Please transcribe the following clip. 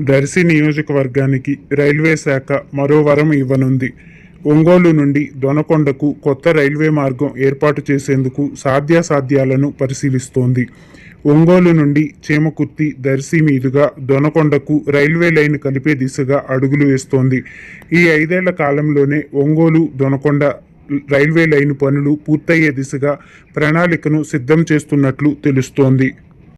దర్శి నియోజకవర్గానికి రైల్వే శాఖ మరో వరం ఇవ్వనుంది. ఒంగోలు నుండి దొనకొండకు కొత్త రైల్వే మార్గం ఏర్పాటు చేసేందుకు సాధ్యాసాధ్యాలను పరిశీలిస్తోంది. ఒంగోలు నుండి చేమకుర్తి దర్శి మీదుగా దొనకొండకు రైల్వే లైన్ కలిపే దిశగా అడుగులు వేస్తోంది. ఈ ఐదేళ్ళ కాలంలోనే ఒంగోలు దొనకొండ రైల్వే లైన్ పనులు పూర్తయ్యే దిశగా ప్రణాళికను సిద్ధం చేస్తున్నట్లు తెలుస్తోంది.